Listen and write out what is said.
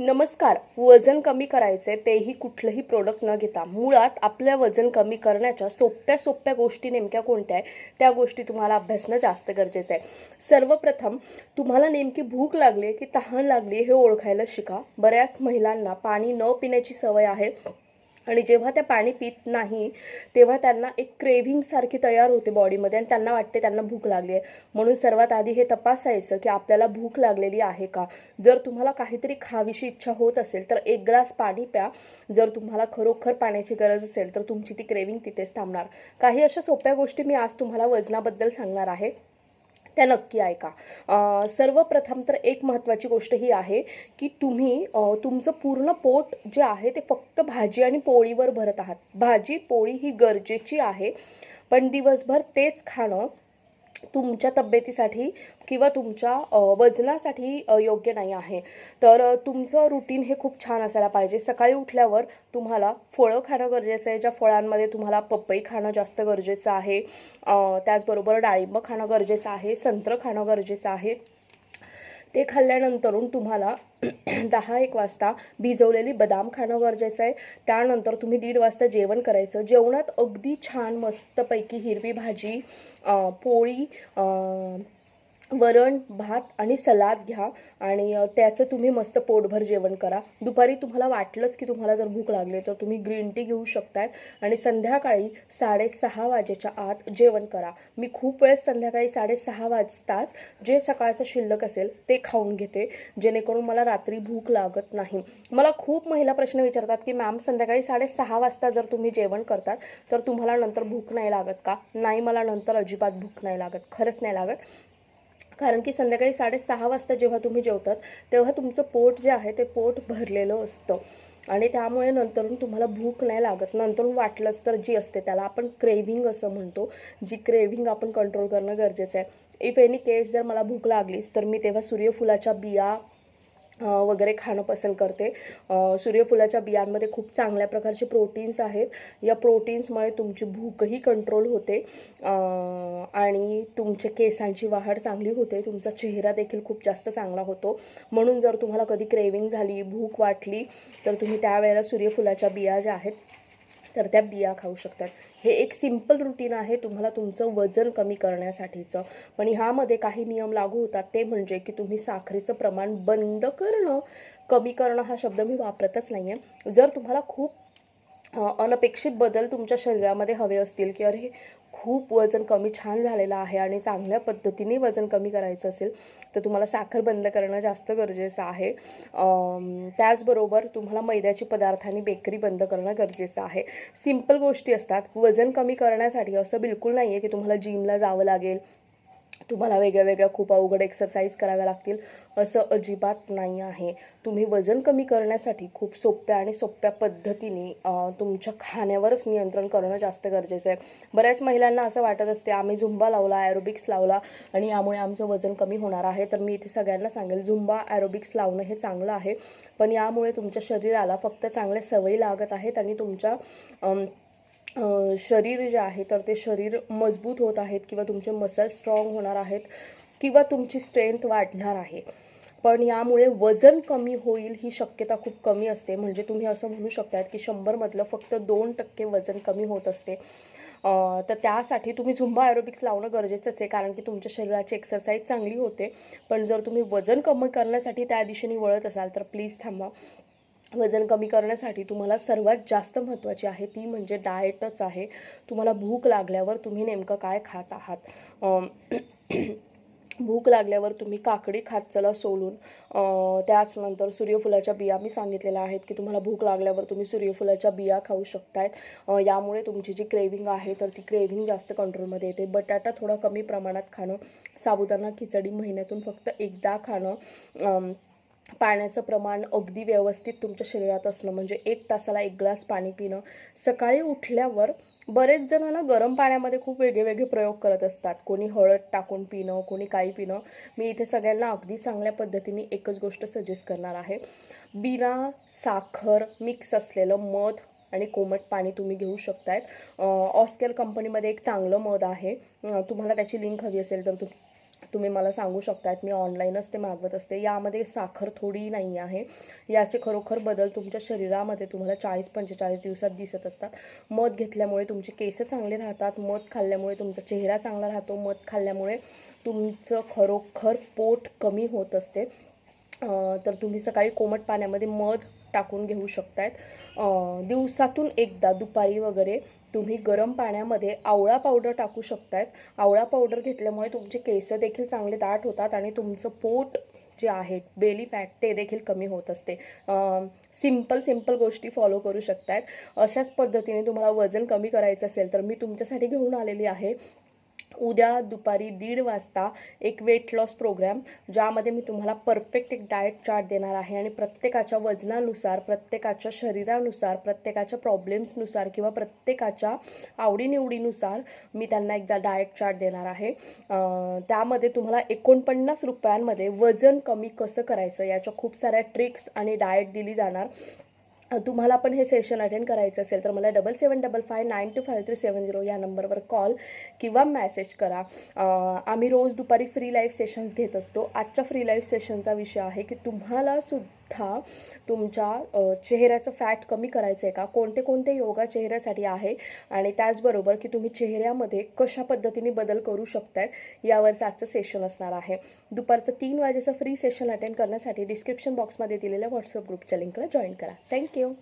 नमस्कार वजन कमी करायचे तेही कुठलंही प्रोडक्ट न घेता. मुळात आपलं वजन कमी करण्याच्या सोप्या सोप्या गोष्टी नेमक्या कोणत्या आहे त्या गोष्टी तुम्हाला अभ्यासणं जास्त गरजेचं आहे. सर्वप्रथम तुम्हाला नेमकी भूक लागली की तहान लागली हे ओळखायला शिका. बऱ्याच महिलांना पाणी न पिण्याची सवय आहे. आणि जेव्हा त्या पाणी पित नाही तेव्हा त्यांना एक क्रेव्हिंगसारखी तयार होते बॉडीमध्ये आणि त्यांना वाटते त्यांना भूक लागली आहे. म्हणून सर्वात आधी हे तपासायचं की आपल्याला भूक लागलेली आहे का? जर तुम्हाला काहीतरी खावीशी इच्छा होत असेल तर एक ग्लास पाणी प्या. जर तुम्हाला खरोखर पाण्याची गरज असेल तर तुमची ती क्रेव्हिंग तिथेच थांबणार. काही अशा सोप्या गोष्टी मी आज तुम्हाला वजनाबद्दल सांगणार आहे. त्या नक्की ऐका. सर्वप्रथम तर एक महत्त्वाची गोष्ट ही आहे की तुम्ही तुमचं पूर्ण पोट जे आहे ते फक्त भाजी आणि पोळीवर भरत आहात. भाजी पोळी ही गरजेची आहे. पण दिवसभर तेच खाणं तुमच्या तब्येतीसाठी किंवा तुमच्या वजनासाठी योग्य नाही आहे. तर तुमचं रुटीन हे खूप छान असायला पाहिजे. सकाळी उठल्यावर तुम्हाला फळं खाणं गरजेचं आहे. ज्या फळांमध्ये तुम्हाला पपई खाणं जास्त गरजेचं आहे. त्याचबरोबर डाळिंब खाणं गरजेचं आहे. संत्र खाणं गरजेचं आहे. ते खाल्ल्यानंतरून तुम्हाला दहा एक वाजता भिजवलेली बदाम खाणं गरजेचं आहे. त्यानंतर तुम्ही दीड वाजता जेवण करायचं. जेवणात अगदी छान मस्तपैकी हिरवी भाजी पोळी वरण भात आणि सलाद घ्या आणि त्याचं तुम्ही मस्त पोटभर जेवण करा. दुपारी तुम्हाला वाटलंच की तुम्हाला जर भूक लागली तर तुम्ही ग्रीन टी घेऊ शकताय आणि संध्याकाळी साडेसहा वाजेच्या आत जेवण करा. मी खूप वेळेस संध्याकाळी साडेसहा वाजताच जे सकाळचं शिल्लक असेल ते खाऊन घेते जेणेकरून मला रात्री भूक लागत नाही. मला खूप महिला प्रश्न विचारतात की मॅम संध्याकाळी साडेसहा वाजता जर तुम्ही जेवण करतात तर तुम्हाला नंतर भूक नाही लागत का? नाही मला नंतर अजिबात भूक नाही लागत खरंच नाही लागत. कारण की संध्याकाळी साडेसहा वाजता जेव्हा तुम्ही जेवतात तेव्हा तुमचं पोट जे आहे ते पोट भरलेलं असतं. आणि त्यामुळे नंतरून तुम्हाला भूक नाही लागत. नंतरून वाटलंच तर जी असते त्याला आपण क्रेव्हिंग असं म्हणतो जी क्रेव्हिंग आपण कंट्रोल करणं गरजेचं आहे. इफ एनी केस जर मला भूक लागलीच तर मी तेव्हा सूर्यफुलाच्या बिया वगैरे खाणं पसंत करते. सूर्यफुलाच्या बियांमध्ये खूप चांगल्या प्रकारचे प्रोटीन्स आहेत. या प्रोटीन्समुळे तुमची भूकही कंट्रोल होते. आणि तुमच्या केसांची वाढ चांगली होते. तुमचा चेहरा देखील खूप जास्त चांगला होतो. म्हणून जर तुम्हाला कधी क्रेविंग झाली भूक वाटली तर तुम्ही त्यावेळेला सूर्यफुलाच्या बिया ज्या आहेत तर त्या बिया खाऊ शकतात. हे एक सिंपल रुटीन आहे. तुम्हाला तुमचं वजन कमी करण्यासाठीचं. पण ह्यामध्ये काही नियम लागू होतात. ते म्हणजे की तुम्ही साखरेचं प्रमाण बंद करणं. कमी करणं हा शब्द मी वापरतच नाही आहे जर तुम्हाला खूप अनपेक्षित बदल तुमच्या शरीरामध्ये हवे असतील की अरे खूप वजन कमी छान झालेलं आहे आणि चांगल्या पद्धतीने वजन कमी करायचं असेल तर तुम्हाला साखर बंद करणं जास्त गरजेचं आहे. त्याचबरोबर तुम्हाला मैद्याची पदार्थ आणि बेकरी बंद करणं गरजेचं आहे. सिंपल गोष्टी असतात. वजन कमी करण्यासाठी असं बिलकुल नाही आहे की तुम्हाला जिमला जावं लागेल तुम्हाला वेगळ्या वेगळ्या खूप अवघड एक्सरसाइज कराव्या लागतील असं अजिबात नाही आहे. तुम्ही वजन कमी करण्यासाठी खूप सोप्या आणि सोप्या पद्धतीने तुमच्या खाण्यावरच नियंत्रण करणं जास्त गरजेचं आहे. बऱ्याच महिलांना असं वाटत असते आम्ही झुंबा लावला ॲरोबिक्स लावला आणि यामुळे आमचं वजन कमी होणार आहे. तर मी इथे सगळ्यांना सांगेल झुंबा ॲरोबिक्स लावणं हे चांगलं आहे पण यामुळे तुमच्या शरीराला फक्त चांगल्या सवयी लागत आहेत आणि तुमच्या शरीर जे आहे तर ते शरीर मजबूत होत आहेत किंवा तुमचे मसल स्ट्रॉंग होणार आहेत किंवा तुमची स्ट्रेंथ वाढणार आहे. पण यामुळे वजन कमी होईल ही शक्यता खूप कमी असते. म्हणजे तुम्ही असं म्हणू शकतात की शंभरमधलं फक्त दोन टक्के वजन कमी होत असते. तर त्यासाठी तुम्ही झुंबा ॲरोबिक्स लावणं गरजेचंच आहे कारण की तुमच्या शरीराची एक्सरसाइज चांगली होते. पण जर तुम्ही वजन कमी करण्यासाठी त्या दिशेने वळत असाल तर प्लीज थांबा. वजन कमी करण्यासाठी तुम्हाला सर्वात जास्त महत्त्वाची आहे ती म्हणजे डाएटच आहे. तुम्हाला भूक लागल्यावर तुम्ही नेमकं काय खात आहात? भूक लागल्यावर तुम्ही काकडी खात चला सोलून. त्याचनंतर सूर्यफुलाच्या बिया मी सांगितलेल्या आहेत की तुम्हाला भूक लागल्यावर तुम्ही सूर्यफुलाच्या बिया खाऊ शकतायत यामुळे तुमची जी क्रेविंग आहे तर ती क्रेविंग जास्त कंट्रोलमध्ये येते. बटाटा थोडा कमी प्रमाणात खाणं साबुदाणा खिचडी महिन्यातून फक्त एकदा खाणं पाण्याचं प्रमाण अगदी व्यवस्थित तुमच्या शरीरात असणं म्हणजे एक तासाला एक ग्लास पाणी पिणं सकाळी उठल्यावर बरेच जणांना गरम पाण्यामध्ये खूप वेगळे वेगळे प्रयोग करत असतात. कोणी हळद टाकून पिणं कोणी काही पिणं. मी इथे सगळ्यांना अगदी चांगल्या पद्धतीने एकच गोष्ट सजेस्ट करणार आहे. बिना साखर मिक्स असलेलं मध आणि कोमट पाणी तुम्ही घेऊ शकतायत. ऑस्केअर कंपनीमध्ये एक चांगलं मध आहे. तुम्हाला त्याची लिंक हवी असेल तर तुम्ही तुम्ही मला सांगू शकतात मी ऑनलाईनच ते मागवत असते. यामध्ये साखर थोडी नाही आहे. याचे खरोखर बदल तुमच्या शरीरामध्ये तुम्हाला चाळीस पंचेचाळीस दिवसात दिसत असतात. मध घेतल्यामुळे तुमचे केस चांगले राहतात मध खाल्ल्यामुळे तुमचा चेहरा चांगला राहतो मध खाल्ल्यामुळे तुमचं खरोखर पोट कमी होत असते. तर तुम्ही सकाळी कोमट पाण्यामध्ये मध टाकून घेऊ शकतायत. दिवसातून एकदा दुपारी वगैरे तुम्ही गरम पाण्यामध्ये आवळा पावडर टाकू शकतायत. आवळा पावडर घेतल्यामुळे तुमचे केस देखील चांगले दाट होतात आणि तुमचं पोट जे आहे बेली फॅट ते देखील कमी होत असते. सिंपल सिंपल गोष्टी फॉलो करू शकतात अशाच पद्धतीने तुम्हाला वजन कमी करायचं असेल तर मी तुमच्यासाठी घेऊन आलेली आहे. उद्या दुपारी दीड वाजता एक वेट लॉस प्रोग्रॅम ज्यामध्ये मी तुम्हाला परफेक्ट एक डाएट चार्ट देणार आहे आणि प्रत्येकाच्या वजनानुसार प्रत्येकाच्या शरीरानुसार प्रत्येकाच्या प्रॉब्लेम्सनुसार किंवा प्रत्येकाच्या आवडीनिवडीनुसार मी त्यांना एकदा डाएट चार्ट देणार आहे. त्यामध्ये तुम्हाला एकोणपन्नास रुपयांमध्ये वजन कमी कसं करायचं याच्या खूप साऱ्या ट्रिक्स आणि डाएट दिली जाणार. तुम्हाला पण हे सेशन अटेंड करायचं असेल तर मला double seven double five nine two five three seven zero या नंबरवर कॉल किंवा मॅसेज करा. आम्ही रोज दुपारी फ्री लाईव्ह सेशन्स घेत असतो. आजच्या फ्री लाईव्ह सेशनचा विषय आहे की तुम्हाला सुद्धा तुमच्या चेहऱ्याचं फॅट कमी करायचं आहे का? कोणते कोणते योगा चेहऱ्यासाठी आहे? आणि त्याचबरोबर की तुम्ही चेहऱ्यामध्ये कशा पद्धतीने बदल करू शकताय? यावरचं आजचं सेशन असणार आहे. दुपारचं तीन वाजेचं फ्री सेशन अटेंड करण्यासाठी डिस्क्रिप्शन बॉक्समध्ये दिलेल्या व्हॉट्सअप ग्रुपच्या लिंकला जॉईन करा. थँक्यू